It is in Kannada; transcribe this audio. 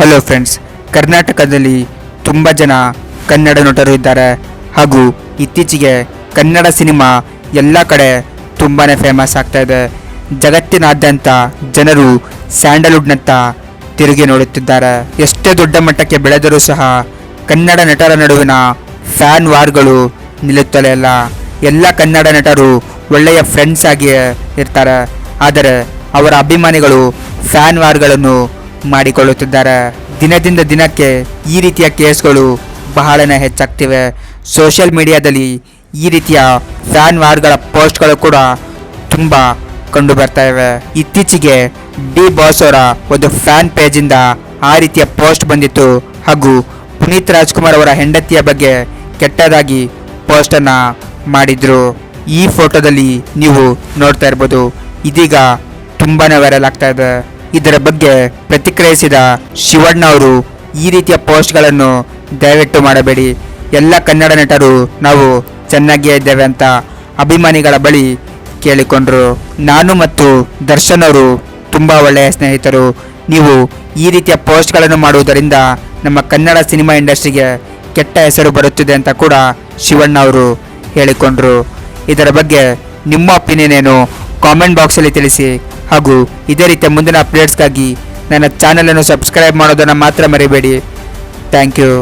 ಹಲೋ ಫ್ರೆಂಡ್ಸ್ ಕರ್ನಾಟಕದಲ್ಲಿ ತುಂಬ ಜನ ಕನ್ನಡ ನಟರು ಇದ್ದಾರೆ. ಹಾಗೂ ಇತ್ತೀಚೆಗೆ ಕನ್ನಡ ಸಿನಿಮಾ ಎಲ್ಲ ಕಡೆ ತುಂಬಾ ಫೇಮಸ್ ಆಗ್ತಾ ಇದೆ. ಜಗತ್ತಿನಾದ್ಯಂತ ಜನರು ಸ್ಯಾಂಡಲ್ವುಡ್ನತ್ತ ತಿರುಗಿ ನೋಡುತ್ತಿದ್ದಾರೆ. ಎಷ್ಟೇ ದೊಡ್ಡ ಮಟ್ಟಕ್ಕೆ ಬೆಳೆದರೂ ಸಹ ಕನ್ನಡ ನಟರ ನಡುವಿನ ಫ್ಯಾನ್ ವಾರ್ಗಳು ನಿಲ್ಲುತ್ತಲೇ ಇಲ್ಲ. ಎಲ್ಲ ಕನ್ನಡ ನಟರು ಒಳ್ಳೆಯ ಫ್ರೆಂಡ್ಸ್ ಆಗಿ ಇರ್ತಾರೆ. ಆದರೆ ಅವರ ಅಭಿಮಾನಿಗಳು ಫ್ಯಾನ್ ವಾರ್ಗಳನ್ನು ಮಾಡಿಕೊಳ್ಳುತ್ತಿದ್ದಾರೆ. ದಿನದಿಂದ ದಿನಕ್ಕೆ ಈ ರೀತಿಯ ಕೇಸ್ಗಳು ಬಹಳನೇ ಹೆಚ್ಚಾಗ್ತಿವೆ. ಸೋಷಿಯಲ್ ಮೀಡಿಯಾದಲ್ಲಿ ಈ ರೀತಿಯ ಫ್ಯಾನ್ ವಾರ್ಗಳ ಪೋಸ್ಟ್ಗಳು ಕೂಡ ತುಂಬ ಕಂಡು ಬರ್ತಾ ಇವೆ. ಇತ್ತೀಚೆಗೆ ಡಿ ಬಾಸ್ ಅವರ ಒಂದು ಫ್ಯಾನ್ ಪೇಜಿಂದ ಆ ರೀತಿಯ ಪೋಸ್ಟ್ ಬಂದಿತ್ತು. ಹಾಗೂ ಪುನೀತ್ ರಾಜ್ಕುಮಾರ್ ಅವರ ಹೆಂಡತಿಯ ಬಗ್ಗೆ ಕೆಟ್ಟದಾಗಿ ಪೋಸ್ಟನ್ನು ಮಾಡಿದ್ರು. ಈ ಫೋಟೋದಲ್ಲಿ ನೀವು ನೋಡ್ತಾ ಇರ್ಬೋದು. ಇದೀಗ ತುಂಬಾನೇ ವೈರಲ್ ಆಗ್ತಾ ಇದೆ. ಇದರ ಬಗ್ಗೆ ಪ್ರತಿಕ್ರಿಯಿಸಿದ ಶಿವಣ್ಣ ಅವರು ಈ ರೀತಿಯ ಪೋಸ್ಟ್ಗಳನ್ನು ದಯವಿಟ್ಟು ಮಾಡಬೇಡಿ. ಎಲ್ಲ ಕನ್ನಡ ನಟರು ನಾವು ಚೆನ್ನಾಗಿಯೇ ಇದ್ದೇವೆ ಅಂತ ಅಭಿಮಾನಿಗಳ ಬಳಿ ಕೇಳಿಕೊಂಡರು. ನಾನು ಮತ್ತು ದರ್ಶನ್ ಅವರು ತುಂಬ ಒಳ್ಳೆಯ ಸ್ನೇಹಿತರು. ನೀವು ಈ ರೀತಿಯ ಪೋಸ್ಟ್ಗಳನ್ನು ಮಾಡುವುದರಿಂದ ನಮ್ಮ ಕನ್ನಡ ಸಿನಿಮಾ ಇಂಡಸ್ಟ್ರಿಗೆ ಕೆಟ್ಟ ಹೆಸರು ಬರುತ್ತಿದೆ ಅಂತ ಕೂಡ ಶಿವಣ್ಣ ಅವರು ಹೇಳಿಕೊಂಡರು. ಇದರ ಬಗ್ಗೆ ನಿಮ್ಮ ಒಪಿನಿಯನ್ ಏನು? ಕಾಮೆಂಟ್ ಬಾಕ್ಸಲ್ಲಿ ತಿಳಿಸಿ. ಹಾಗೂ ಇದೇ ರೀತಿಯ ಮುಂದಿನ ಅಪ್ಡೇಟ್ಸ್ಗಾಗಿ ನನ್ನ ಚಾನಲನ್ನು ಸಬ್ಸ್ಕ್ರೈಬ್ ಮಾಡೋದನ್ನು ಮಾತ್ರ ಮರಿಬೇಡಿ. Thank you